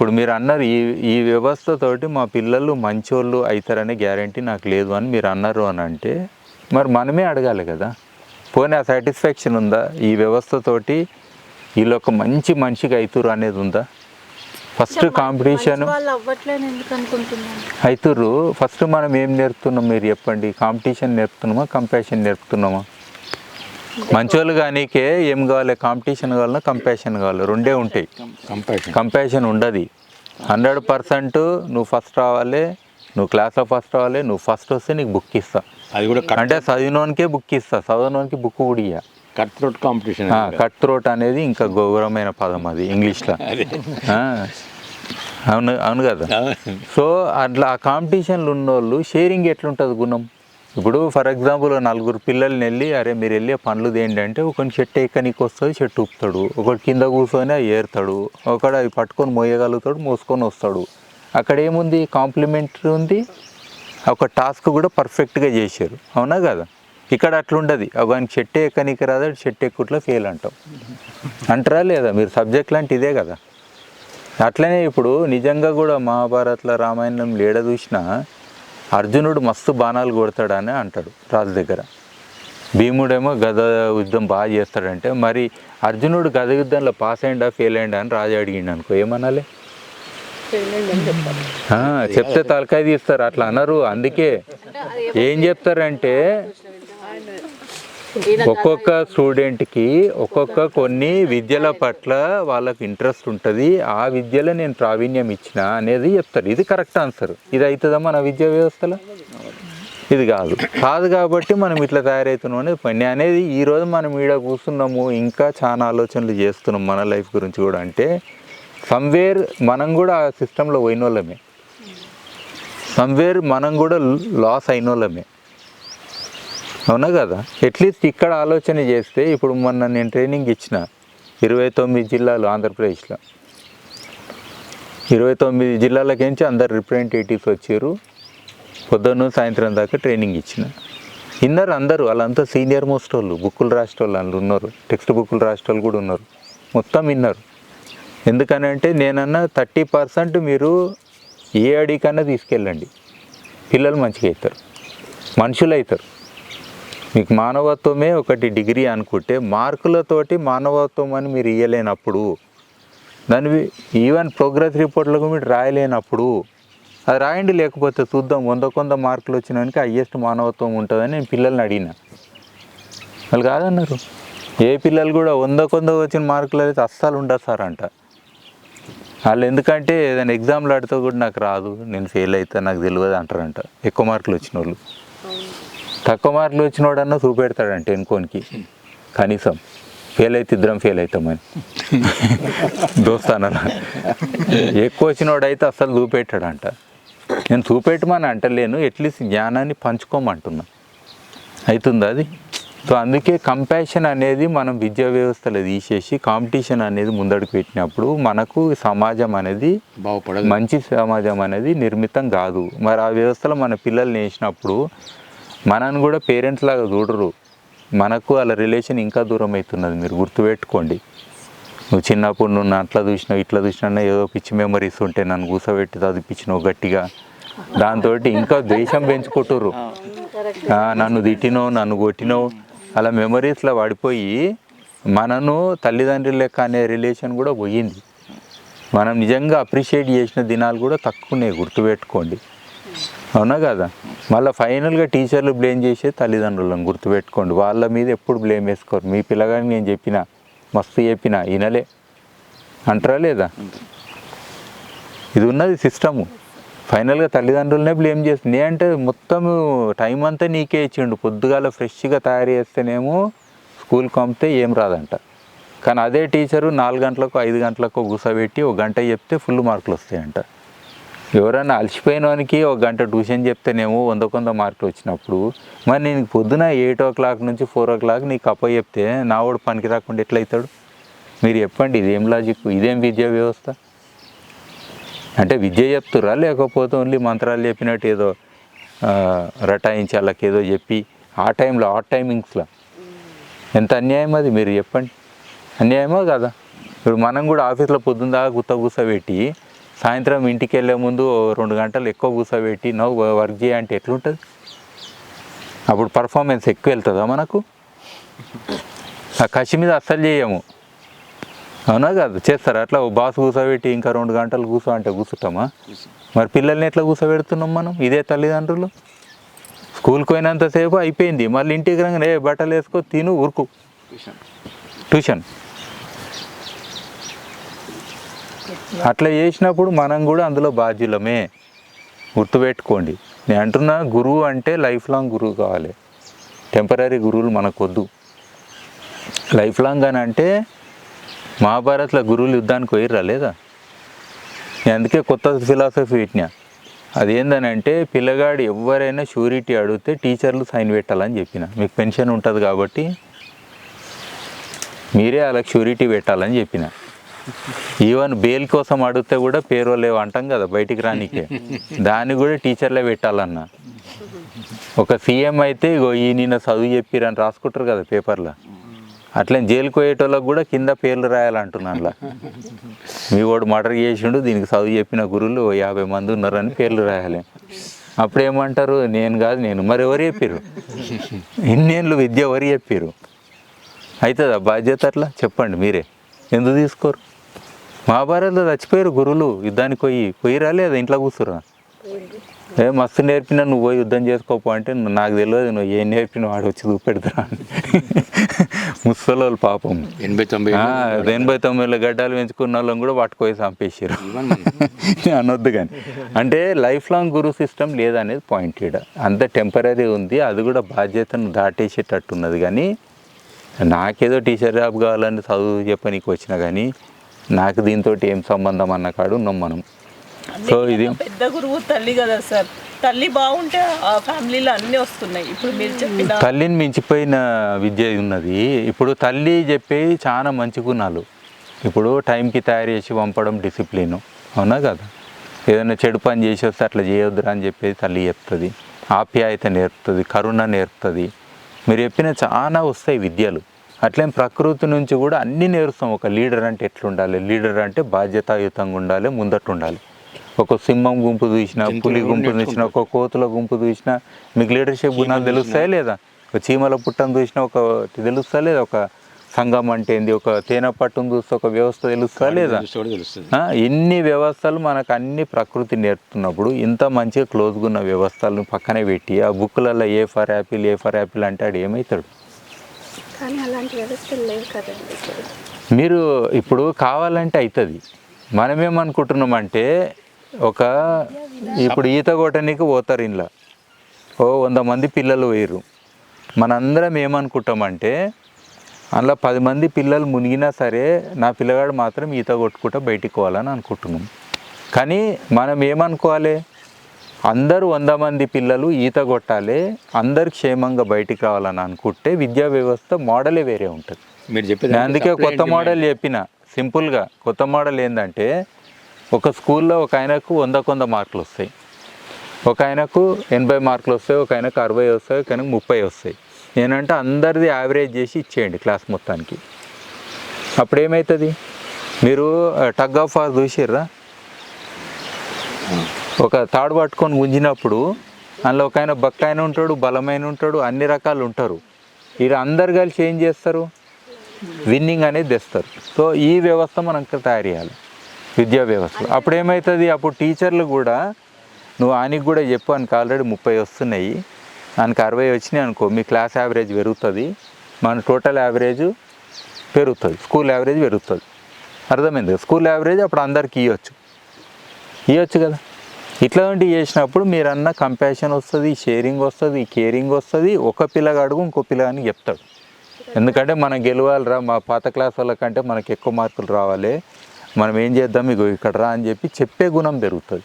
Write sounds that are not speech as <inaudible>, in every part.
ఇప్పుడు మీరు అన్నారు ఈ ఈ వ్యవస్థతోటి మా పిల్లలు మంచోళ్ళు అవుతారనే గ్యారంటీ నాకు లేదు అని మీరు అన్నారు అని అంటే మరి మనమే అడగాలి కదా. పోనీ ఆ సాటిస్ఫాక్షన్ ఉందా? ఈ వ్యవస్థతోటి వీళ్ళు ఒక మంచి మనిషికి అవుతురు అనేది ఉందా? ఫస్ట్ కాంపిటీషన్ అవుతుర్రు ఫస్ట్ మనం ఏం నేర్పుతున్నాం మీరు చెప్పండి? కాంపిటీషన్ నేర్పుతున్నామా? కంపాషన్ నేర్పుతున్నామా? మంచోళ్ళు కానీకే ఏం కావాలి? కాంపిటీషన్ కావాలన్నా కంపాషన్ కావాలి. రెండే ఉంటాయి. కంపాషన్ కంపాషన్ ఉండదు. హండ్రెడ్ పర్సెంట్ నువ్వు ఫస్ట్ రావాలి నువ్వు క్లాస్లో ఫస్ట్ రావాలి నువ్వు ఫస్ట్ వస్తే నీకు బుక్ ఇస్తా. అది కూడా కట్ అంటే చదివినోనికే బుక్ ఇస్తా. చదవనోనికి బుక్ కూడా ఇయ్య. Cut throat competition cut throat అనేది ఇంకా గౌరవమైన పదం అది ఇంగ్లీష్లో. అవును అవును కదా. సో అట్లా ఆ కాంపిటీషన్లు ఉన్నోళ్ళు షేరింగ్ ఎట్లుంటుంది గుణం? ఇప్పుడు ఫర్ ఎగ్జాంపుల్ నలుగురు పిల్లల్ని వెళ్ళి అరే మీరు వెళ్ళే పనులు ఏంటంటే అంటే ఒకని చెట్టు ఎక్కనికి వస్తుంది చెట్టు ఊపుతాడు. ఒకటి కింద కూర్చొని అది ఏరుతాడు. ఒకడు అవి పట్టుకొని మోయగలుగుతాడు మోసుకొని వస్తాడు. అక్కడ ఏముంది? కాంప్లిమెంటరీ ఉంది. ఒక టాస్క్ కూడా పర్ఫెక్ట్గా చేశారు. అవునా కదా? ఇక్కడ అట్లుండదు. అవన్నీ చెట్టు ఎక్కనికి రాదా చెట్టు ఎక్కుట్లో ఫెయిల్ అంటాం. అంటారా లేదా? మీరు సబ్జెక్ట్ లాంటి ఇదే కదా. అట్లనే ఇప్పుడు నిజంగా కూడా మహాభారత్లో రామాయణం లేడ చూసినా అర్జునుడు మస్తు బాణాలు కొడతాడని అంటాడు రాజు దగ్గర. భీముడేమో గద యుద్ధం బాగా చేస్తాడంటే మరి అర్జునుడు గద యుద్ధంలో పాస్ అయ్యిండా ఫెయిల్ అయ్యిండా అని రాజు అడిగిండు అనుకో ఏమనాలి? చెప్తే తలకాయ తీస్తారు అట్లా అనరు అందుకే ఏం చెప్తారంటే ఒక్కొక్క స్టూడెంట్కి ఒక్కొక్క కొన్ని విద్యల పట్ల వాళ్ళకి ఇంట్రెస్ట్ ఉంటుంది. ఆ విద్యలో నేను ప్రావీణ్యం ఇచ్చిన అనేది చెప్తారు ఇది కరెక్ట్ ఆన్సర్. ఇది అవుతుందా మన విద్యా వ్యవస్థలో? ఇది కాదు. కాదు కాబట్టి మనం ఇట్లా తయారవుతున్నాం అనేది పని అనేది ఈరోజు మనం ఈడ కూర్చున్నాము ఇంకా చాలా ఆలోచనలు చేస్తున్నాం మన లైఫ్ గురించి కూడా. అంటే సమ్వేర్ మనం కూడా ఆ సిస్టంలో పోయిన వాళ్ళమే సమ్వేర్ మనం కూడా లాస్ అయిన వాళ్ళమే అవునా కదా? అట్లీస్ట్ ఇక్కడ ఆలోచన చేస్తే ఇప్పుడు మొన్న నేను ట్రైనింగ్ ఇచ్చిన ఇరవై తొమ్మిది జిల్లాలు ఆంధ్రప్రదేశ్లో. ఇరవై తొమ్మిది జిల్లాలకించి అందరు రిప్రజెంటేటివ్స్ వచ్చారు. పొద్దున్న సాయంత్రం దాకా ట్రైనింగ్ ఇచ్చిన. ఇన్నర్ అందరూ వాళ్ళంతా సీనియర్ మోస్ట్ వాళ్ళు బుక్కులు రాష్ట్ర వాళ్ళు ఉన్నారు. టెక్స్ట్ బుక్కులు రాష్ట్ర వాళ్ళు కూడా ఉన్నారు. మొత్తం విన్నారు. ఎందుకనంటే నేనన్నా థర్టీ పర్సెంట్ మీరు ఏ అడికన్నా తీసుకెళ్ళండి. పిల్లలు మంచిగా అవుతారు. మనుషులు అవుతారు. మీకు మానవత్వమే ఒకటి డిగ్రీ అనుకుంటే మార్కులతోటి మానవత్వం అని మీరు ఇయ్యలేనప్పుడు దాని ఈవెన్ ప్రోగ్రెస్ రిపోర్ట్లకు మీరు రాయలేనప్పుడు అది రాయండి లేకపోతే చూద్దాం వంద కొంద మార్కులు వచ్చినానికి హయ్యెస్ట్ మానవత్వం ఉంటుందని నేను పిల్లల్ని అడిగిన. వాళ్ళు కాదన్నారు. ఏ పిల్లలు కూడా వంద కొంద వచ్చిన మార్కులు అయితే అస్సలు ఉండదు సార్ అంట వాళ్ళు ఎందుకంటే ఏదైనా ఎగ్జామ్లు ఆడితే కూడా నాకు రాదు నేను ఫెయిల్ అయితే నాకు తెలియదు అంటారంట. ఎక్కువ మార్కులు వచ్చిన వాళ్ళు తక్కువ మార్కులు వచ్చినోడన్నా చూపెడతాడంట ఎన్కోనికి. కనీసం ఫెయిల్ అయితే ఇద్దరం ఫెయిల్ అవుతామని. దోస్తాన ఎక్కువ వచ్చినోడైతే అస్సలు చూపెట్టాడంట. నేను చూపెట్టమని అంటలేను అట్లీస్ట్ జ్ఞానాన్ని పంచుకోమంటున్నా. అవుతుందా అది? సో అందుకే కంపాషన్ అనేది మనం విద్యా వ్యవస్థలో తీసేసి కాంపిటీషన్ అనేది ముందడుగు పెట్టినప్పుడు మనకు సమాజం అనేది బాగుపడదు. మంచి సమాజం అనేది నిర్మితం కాదు. మరి ఆ వ్యవస్థలో మన పిల్లల్ని వేసినప్పుడు మనని కూడా పేరెంట్స్ లాగా చూడరు. మనకు వాళ్ళ రిలేషన్ ఇంకా దూరం అవుతున్నది మీరు గుర్తుపెట్టుకోండి. నువ్వు చిన్నప్పుడు నువ్వు అట్లా చూసినావు ఇట్లా చూసినా ఏదో పిచ్చి మెమరీస్ ఉంటే నన్ను కూసబెట్టి చదివిపించినావు గట్టిగా. దాంతో ఇంకా ద్వేషం పెంచుకుంటుర్రు. నన్ను తిట్టినావు నన్ను కొట్టినావు. అలా మెమరీస్లో పడిపోయి మనను తల్లిదండ్రుల లెక్క అనే రిలేషన్ కూడా పోయింది. మనం నిజంగా అప్రిషియేట్ చేసిన దినాలు కూడా తక్కువనే గుర్తుపెట్టుకోండి. అవునా కదా? మళ్ళీ ఫైనల్గా టీచర్లు బ్లేమ్ చేసే తల్లిదండ్రులను గుర్తుపెట్టుకోండి. వాళ్ళ మీద ఎప్పుడు బ్లేమ్ వేసుకోరు. మీ పిల్లగాని నేను చెప్పిన మస్తు చెప్పిన వినలే. అంటారా లేదా? ఇది ఉన్నది సిస్టము. ఫైనల్గా తల్లిదండ్రులనే బ్లేమ్ చేస్తుంది. అంటే మొత్తం టైం అంతా నీకే ఇచ్చిండు. పొద్దుగాల ఫ్రెష్గా తయారు చేస్తేనేమో స్కూల్కి పంపితే ఏం రాదంట. కానీ అదే టీచరు నాలుగు గంటలకు ఐదు గంటలకు కూర్చోబెట్టి ఒక గంట చెప్తే ఫుల్ మార్కులు వస్తాయంట. ఎవరైనా అలసిపోయిన వానికి ఒక గంట ట్యూషన్ చెప్తేనేమో వంద కొంద మార్కులు వచ్చినప్పుడు మరి నేను పొద్దున ఎయిట్ ఓ క్లాక్ నుంచి ఫోర్ ఓ క్లాక్ నీకు అప్ప చెప్తే నా వాడు పనికి రాకుండా ఎట్లయితాడు మీరు చెప్పండి ఇదేం లాజిక్ ఇదేం విద్యా వ్యవస్థ? అంటే విద్య చెప్తురా లేకపోతే ఓన్లీ మంత్రాలు చెప్పినట్టు ఏదో రటాయించి వాళ్ళకి ఏదో చెప్పి ఆ టైంలో ఆ టైమింగ్స్లో ఎంత అన్యాయం అది మీరు చెప్పండి. అన్యాయమో కదా? ఇప్పుడు మనం కూడా ఆఫీస్లో పొద్దున్న దాకా గుత్త కూసబెట్టి సాయంత్రం ఇంటికి వెళ్ళే ముందు రెండు గంటలు ఎక్కువ కూర్చోబెట్టి నవ్వు వర్క్ చేయంటే ఎట్లుంటుంది? అప్పుడు పర్ఫార్మెన్స్ ఎక్కువ వెళ్తుందా మనకు? ఆ కసి మీద అస్సలు చేయము. అవునా కాదు? చేస్తారు? అట్లా బాస్ కూర్చోబెట్టి ఇంకా రెండు గంటలు కూర్చో అంటే కూర్చుంటామా మరి పిల్లల్ని ఎట్లా కూర్చోబెడుతున్నాం మనం? ఇదే తల్లిదండ్రులు? స్కూల్కి పోయినంతసేపు అయిపోయింది. మళ్ళీ ఇంటికి రాగానే బట్టలు వేసుకో తిను ఉరుకు ట్యూషన్. అట్లా చేసినప్పుడు మనం కూడా అందులో బాధ్యులమే. గుర్తుపెట్టుకోండి. నేను అంటున్నా గురువు అంటే లైఫ్ లాంగ్ గురువు కావాలి. టెంపరీ గురువులు మనకొద్దు. లైఫ్ లాంగ్ అని అంటే మహాభారత్లో గురువులు యుద్ధానికి పోయిర్రా లేదా? నేను అందుకే కొత్త ఫిలాసఫీ పెట్టినా. అదేందని అంటే పిల్లగాడు ఎవరైనా షూరిటీ అడిగితే టీచర్లు సైన్ పెట్టాలని చెప్పిన. మీకు పెన్షన్ ఉంటుంది కాబట్టి మీరే వాళ్ళకి షూరిటీ పెట్టాలని చెప్పిన. ఈవెన్ బెయిల్ కోసం అడిగితే కూడా పేరు లేవు అంటాం కదా బయటికి రానికే. దాన్ని కూడా టీచర్లే పెట్టాలన్నా. ఒక సీఎం అయితే ఇగో ఈ నిన్న చదువు చెప్పిరని రాసుకుంటారు కదా పేపర్లో. అట్లే జైలుకు పోయేటోళ్ళకి కూడా కింద పేర్లు రాయాలంటున్నాను అలా మీ వాడు మర్డర్ చేసిండు దీనికి చదువు చెప్పిన గురువులు ఓ యాభై మంది ఉన్నారని పేర్లు రాయాలి. అప్పుడు ఏమంటారు నేను కాదు నేను మరి ఎవరు చెప్పారు ఇన్నేళ్ళు విద్య ఎవరు చెప్పారు అవుతుందా బాధ్యత అట్లా? చెప్పండి మీరే. ఎందుకు తీసుకోరు? మహాభారత్లో చచ్చిపోయారు గురువులు. యుద్ధానికి పోయి పోయిరా లేదా? ఇంట్లో కూర్చురా ఏ మస్తు నేర్పినా నువ్వు పోయి యుద్ధం చేసుకోపో అంటే నాకు తెలియదు నువ్వు ఏం నేర్పిన వాడు వచ్చి చూపెడతా ముసలోళ్ళు పాపం. ఎనభై తొంభై ఆ, ఎనభై తొమ్మిదిలో గడ్డాలు పెంచుకున్న వాళ్ళని కూడా పట్టుకొని చంపేసారు <laughs> అనొద్దు కానీ అంటే లైఫ్ లాంగ్ గురు సిస్టమ్ లేదనేది పాయింట్ ఇక్కడ అంత టెంపరీ ఉంది అది కూడా బాధ్యతను దాటేసేటట్టు ఉన్నది కానీ నాకేదో టీచర్ జాబ్ కావాలని చదువు చెప్పనీకి వచ్చిన కానీ నాకు దీంతో ఏం సంబంధం అన్న కాడు ఉన్నాం మనం. సో ఇది పెద్ద గురువు తల్లి కదా సార్. తల్లి బాగుంటే ఆ ఫ్యామిలీలో అన్నీ వస్తున్నాయి. ఇప్పుడు మీరు చెప్పిన తల్లిని మించిపోయిన విద్య ఉన్నది. ఇప్పుడు తల్లి చెప్పేవి చాలా మంచి గుణాలు. ఇప్పుడు టైంకి తయారు చేసి పంపడం డిసిప్లిన్. అవునా కదా? ఏదైనా చెడు పని చేసి వస్తే అట్లా చేయొద్దురా అని చెప్పేది తల్లి చెప్తుంది. ఆప్యాయత నేర్పుతుంది కరుణ నేర్పుతుంది. మీరు చెప్పిన చాలా వస్తాయి విద్యలు. అట్లేం ప్రకృతి నుంచి కూడా అన్నీ నేర్స్తాం. ఒక లీడర్ అంటే ఎట్లుండాలి? లీడర్ అంటే బాధ్యతాయుతంగా ఉండాలి ముందట ఉండాలి ఒక సింహం గుంపు చూసినా పులి గుంపు చూసినా ఒక కోతుల గుంపు చూసినా మీకు లీడర్షిప్ గుణాలు తెలుస్తాయా లేదా? ఒక చీమల పుట్టను చూసినా ఒక తెలుస్తా లేదా? ఒక సంఘం అంటే ఏంది? ఒక తేనె పట్టును చూస్తే ఒక వ్యవస్థ తెలుస్తా లేదా? ఇన్ని వ్యవస్థలు మనకు అన్ని ప్రకృతి నేర్పుతున్నప్పుడు ఇంత మంచిగా క్లోజ్గా ఉన్న వ్యవస్థలను పక్కనే పెట్టి ఆ బుక్లలో A for apple A for apple అంటే ఆడు ఏమవుతాడు కానీ అలాంటి వ్యవస్థలు లేవు కదండి మీరు ఇప్పుడు కావాలంటే అవుతుంది మనమేమనుకుంటున్నామంటే ఒక ఇప్పుడు ఈత కొట్టనీకి పోతారు ఇంట్లో ఓ వంద మంది పిల్లలు వేయరు మనందరం ఏమనుకుంటామంటే అందులో పది మంది పిల్లలు మునిగినా సరే నా పిల్లగాడు మాత్రం ఈత కొట్టుకుంటా బయటికి పోవాలని అనుకుంటున్నాం. కానీ మనం ఏమనుకోవాలి? అందరూ వంద మంది పిల్లలు ఈత కొట్టాలి అందరు క్షేమంగా బయటికి రావాలని అనుకుంటే విద్యా వ్యవస్థ మోడలే వేరే ఉంటుంది. మీరు చెప్పేది అందుకే కొత్త మోడల్ చెప్పిన సింపుల్గా కొత్త మోడల్ ఏంటంటే ఒక స్కూల్లో ఒక ఆయనకు వంద కొంద మార్కులు వస్తాయి. ఒక ఆయనకు ఎనభై మార్కులు వస్తాయి ఒక ఆయనకు అరవై వస్తాయి ఒక ఆయనకు ముప్పై వస్తాయి. నేనంటే అందరిది యావరేజ్ చేసి ఇచ్చేయండి క్లాస్ మొత్తానికి. అప్పుడు ఏమవుతుంది మీరు టగ్ ఆఫ్ వార్ చూసిర్రా? ఒక తాడు పట్టుకొని గుంజినప్పుడు అందులో ఒక ఆయన బక్కాయన ఉంటాడు బలమైన ఉంటాడు అన్ని రకాలు ఉంటారు. వీరు అందరు కలిసి ఏం చేస్తారు? విన్నింగ్ అనేది తెస్తారు. సో ఈ వ్యవస్థ మనం తయారు చేయాలి. విద్యా వ్యవస్థ. అప్పుడు ఏమవుతుంది అప్పుడు టీచర్లు కూడా నువ్వు ఆయనకి కూడా చెప్పు ఆయనకు ఆల్రెడీ ముప్పై వస్తున్నాయి. ఆయనకు అరవై వచ్చినాయి అనుకో మీ క్లాస్ యావరేజ్ పెరుగుతుంది. మన టోటల్ యావరేజ్ పెరుగుతుంది. స్కూల్ యావరేజ్ పెరుగుతుంది. అర్థమైంది స్కూల్ యావరేజ్ అప్పుడు అందరికి ఇవ్వచ్చు ఇవ్వచ్చు కదా? ఇట్లాంటివి చేసినప్పుడు మీరన్న కంపాషన్ వస్తుంది షేరింగ్ వస్తుంది కేరింగ్ వస్తుంది ఒక పిల్లగాడుగు ఇంకో పిల్లగానికి చెప్తాడు. ఎందుకంటే మనం గెలవాలిరా మా పాత క్లాస్ వాళ్ళ కంటే మనకు ఎక్కువ మార్కులు రావాలి. మనం ఏం చేద్దాం మీకు ఇక్కడ రా అని చెప్పి చెప్పే గుణం పెరుగుతుంది.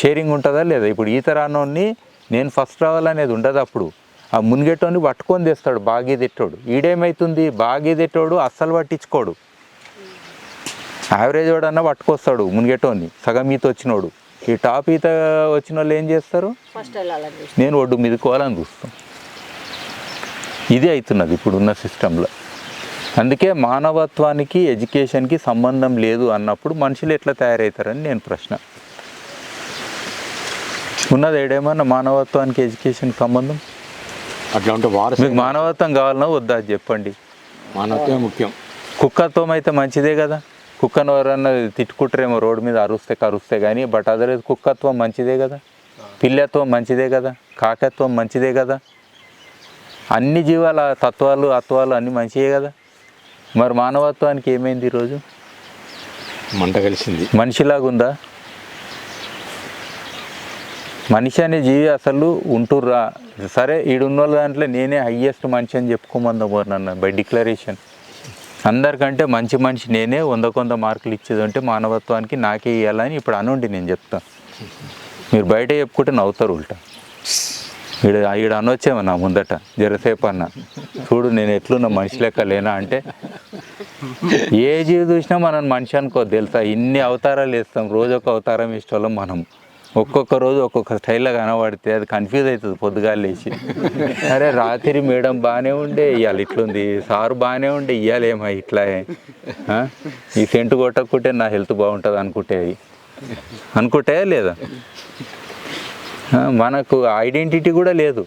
షేరింగ్ ఉంటుందా లేదా? ఇప్పుడు ఈత రానోని నేను ఫస్ట్ రావాలనేది ఉండదు అప్పుడు. ఆ మునిగేటోని పట్టుకొని తెస్తాడు బాగా తిట్టాడు. ఈడేమవుతుంది బాగా తిట్టాడు అస్సలు పట్టించుకోడు. యావరేజ్ వాడన్నా పట్టుకొస్తాడు మునిగేటోని సగం ఈత వచ్చినోడు. ఈ టాప్ ఈత వచ్చిన వాళ్ళు ఏం చేస్తారు? నేను ఒడ్డు మీదకోవాలని చూస్తాం. ఇది అవుతున్నది ఇప్పుడున్న సిస్టంలో. అందుకే మానవత్వానికి ఎడ్యుకేషన్కి సంబంధం లేదు అన్నప్పుడు మనుషులు ఎట్లా తయారవుతారని నేను ప్రశ్న. ఉన్నది ఏడేమన్నా మానవత్వానికి ఎడ్యుకేషన్ సంబంధం? అట్లా ఉంటే వారసు మీకు మానవత్వం కావాలన్నా వద్దా చెప్పండి. మానవత్వమే ముఖ్యం. కుక్కత్వం అయితే మంచిదే కదా? కుక్కను ఎవరన్నా తిట్టుకుంటారేమో రోడ్డు మీద అరుస్తే కరుస్తే కానీ బట్ అదర్ కుక్కత్వం మంచిదే కదా. పిల్లత్వం మంచిదే కదా. కాకత్వం మంచిదే కదా. అన్ని జీవాల తత్వాలు అత్వాలు అన్నీ మంచివే కదా. మరి మానవత్వానికి ఏమైంది ఈరోజు? మంట కలిసింది. మనిషిలాగా ఉందా మనిషి అనే జీవి అసలు ఉంటుర్రా. సరే ఈడున్న వాళ్ళ దాంట్లో నేనే హయ్యెస్ట్ మనిషి అని చెప్పుకోమందాం నన్ను. By declaration. అందరికంటే మంచి మనిషి నేనే వంద కొంద మార్కులు ఇచ్చేది అంటే మానవత్వానికి నాకే ఇవ్వాలని ఇప్పుడు అనుండి నేను చెప్తాను మీరు బయట చెప్పుకుంటే నవ్వుతారు ఉల్టా. ఈడ ఈడ అనొచ్చేమన్నా ముందట జరసేపు అన్న. చూడు నేను ఎట్లున్న మనిషి లెక్క లేనా అంటే ఏ జీవి చూసినా మనం మనిషి అనుకో తెలుసా? ఇన్ని అవతారాలు వేస్తాం రోజు ఒక అవతారం ఇష్టం మనం ఒక్కొక్క రోజు ఒక్కొక్క స్టైల్లో కనబడితే అది కన్ఫ్యూజ్ అవుతుంది పొద్దుగాలు లేచి. అరే రాత్రి మేడం బాగానే ఉండే ఇవాళ ఇట్లుంది సారు బాగానే ఉండే ఇవ్వాలేమా ఇట్లా ఈ సెంటు కొట్టకుంటే నా హెల్త్ బాగుంటుంది అనుకుంటే అనుకుంటే లేదా? మనకు ఐడెంటిటీ కూడా లేదు.